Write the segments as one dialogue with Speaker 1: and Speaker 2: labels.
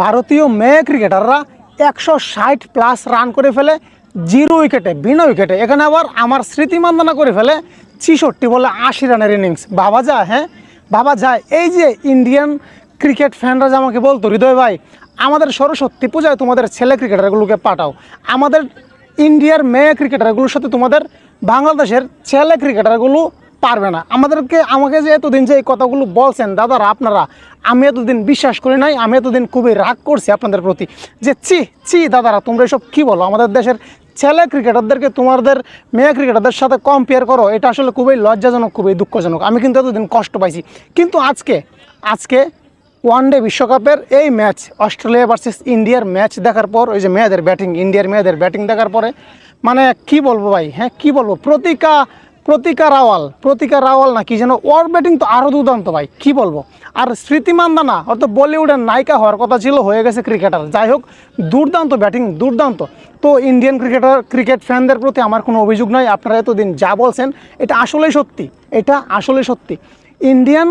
Speaker 1: ভারতীয় মেয়ে ক্রিকেটাররা একশো ষাট প্লাস রান করে ফেলে, জিরো উইকেটে বিনা উইকেটে এখানে আবার আমার স্মৃতিমান্দনা করে ফেলে, ছিষট্টি বলে আশি রানের ইনিংস ভাবা যায় হ্যাঁ? ভাবা যায়। এই যে ইন্ডিয়ান ক্রিকেট ফ্যানরা যে আমাকে বলতো, হৃদয় ভাই, আমাদের সরস্বতী পূজায় তোমাদের ছেলে ক্রিকেটারগুলোকে পাঠাও। আমাদের ইন্ডিয়ার মেয়ে ক্রিকেটারগুলোর সাথে তোমাদের বাংলাদেশের ছেলে ক্রিকেটারগুলো পারবে না। আমাদেরকে, আমাকে যে এতদিন যে এই কথাগুলো বলছেন, দাদারা, আপনারা, আমি এতদিন বিশ্বাস করি নাই, আমি এতদিন খুবই রাগ করছি আপনাদের প্রতি যে চি চি দাদারা, তোমরা এসব কী বলো? আমাদের দেশের ছেলে ক্রিকেটারদেরকে তোমাদের, মেয়ে ক্রিকেটারদের সাথে কম্পেয়ার করো, এটা আসলে খুবই লজ্জাজনক, খুবই দুঃখজনক। আমি কিন্তু এতদিন কষ্ট পাইছি। কিন্তু আজকে আজকে ওয়ানডে বিশ্বকাপের এই ম্যাচ অস্ট্রেলিয়া ভার্সেস ইন্ডিয়ার ম্যাচ দেখার পর, ওই যে মেয়েদের ব্যাটিং ইন্ডিয়ার মেয়েদের ব্যাটিং দেখার পরে মানে কি বলব ভাই হ্যাঁ কি বলব? প্রতিকা প্রতিকা রাওয়াল প্রতিকা রাওয়াল না, কি যেন ওর ব্যাটিং তো আরও দুর্দান্ত ভাই, কি বলব? আর স্মৃতি মান্দানা অর্থাৎ বলিউডের নায়িকা হওয়ার কথা ছিল, হয়ে গেছে ক্রিকেটার যাই হোক, দুর্দান্ত ব্যাটিং দুর্দান্ত। তো ইন্ডিয়ান ক্রিকেটার ক্রিকেট ফ্যানদের প্রতি আমার কোনো অভিযোগ নাই, আপনারা এতদিন যা বলছেন, এটা আসলেই সত্যি, এটা আসলেই সত্যি। ইন্ডিয়ান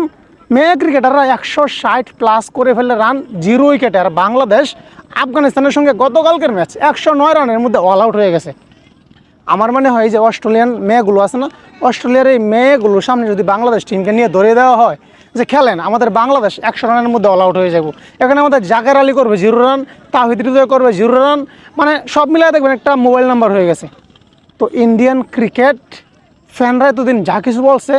Speaker 1: মেয়ে ক্রিকেটাররা একশো ষাট প্লাস করে ফেলে রান জিরো উইকেটে আর বাংলাদেশ, আফগানিস্তানের সঙ্গে গতকালকের ম্যাচ একশো নয় রানের মধ্যে অল আউট হয়ে গেছে। আমার মনে হয় যে অস্ট্রেলিয়ান মেয়েগুলো আছে না, অস্ট্রেলিয়ার এই মেয়েগুলোর সামনে যদি বাংলাদেশ টিমকে নিয়ে ধরে দেওয়া হয়, যে খেলেন, আমাদের বাংলাদেশ একশো রানের মধ্যে অল আউট হয়ে যাব। এখানে আমাদের জাকের আলী করবে জিরো রান তাহিদ হৃদয় করবে জিরো রান মানে সব মিলিয়ে দেখবেন একটা মোবাইল নাম্বার হয়ে গেছে। তো ইন্ডিয়ান ক্রিকেট ফ্যানরা এতদিন যা কিছু বলছে,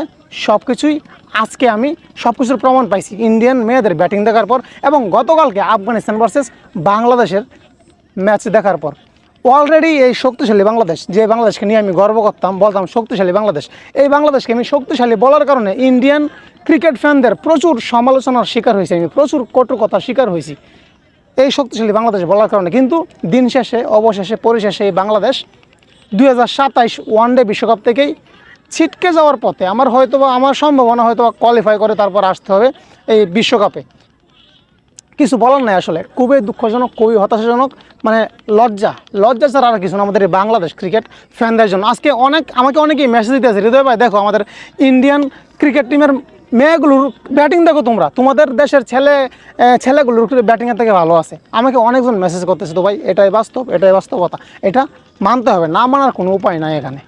Speaker 1: সব কিছুই আজকে আমি সব কিছুর প্রমাণ পাইছি। ইন্ডিয়ান মেয়েদের ব্যাটিং দেখার পর এবং গতকালকে আফগানিস্তান ভার্সেস বাংলাদেশের ম্যাচ দেখার পর। অলরেডি এই শক্তিশালী বাংলাদেশ, যে বাংলাদেশকে নিয়ে আমি গর্ব করতাম, বলতাম শক্তিশালী বাংলাদেশ, এই বাংলাদেশকে আমি শক্তিশালী বলার কারণে ইন্ডিয়ান ক্রিকেট ফ্যানদের প্রচুর সমালোচনার শিকার হয়েছি আমি, প্রচুর কটু কথার শিকার হয়েছি এই শক্তিশালী বাংলাদেশ বলার কারণে। কিন্তু দিন শেষে, অবশেষে, পরিশেষে এই বাংলাদেশ দুই হাজার সাতাইশ ওয়ানডে বিশ্বকাপ থেকেই ছিটকে যাওয়ার পথে আমার হয়তো আমার সম্ভাবনা হয়তো কোয়ালিফাই করে তারপর আসতে হবে এই বিশ্বকাপে। কিছু বলার নাই আসলে। খুবই দুঃখজনক, খুবই হতাশাজনক মানে লজ্জা। লজ্জা ছাড়া আর কিছু না আমাদের বাংলাদেশ ক্রিকেট ফ্যানদের জন্য। আজকে অনেক, আমাকে অনেকেই মেসেজ দিতে আছে হৃদয় ভাই, দেখো আমাদের ইন্ডিয়ান ক্রিকেট টিমের মেয়েগুলোর ব্যাটিং দেখো তোমরা। তোমাদের দেশের ছেলে ছেলেগুলোর ব্যাটিংয়ের থেকে ভালো আছে। আমাকে অনেকজন মেসেজ করতেছে, তো ভাই, এটাই বাস্তব, এটাই বাস্তবতা। এটা মানতে হবে, না মানার কোনো উপায় নাই এখানে।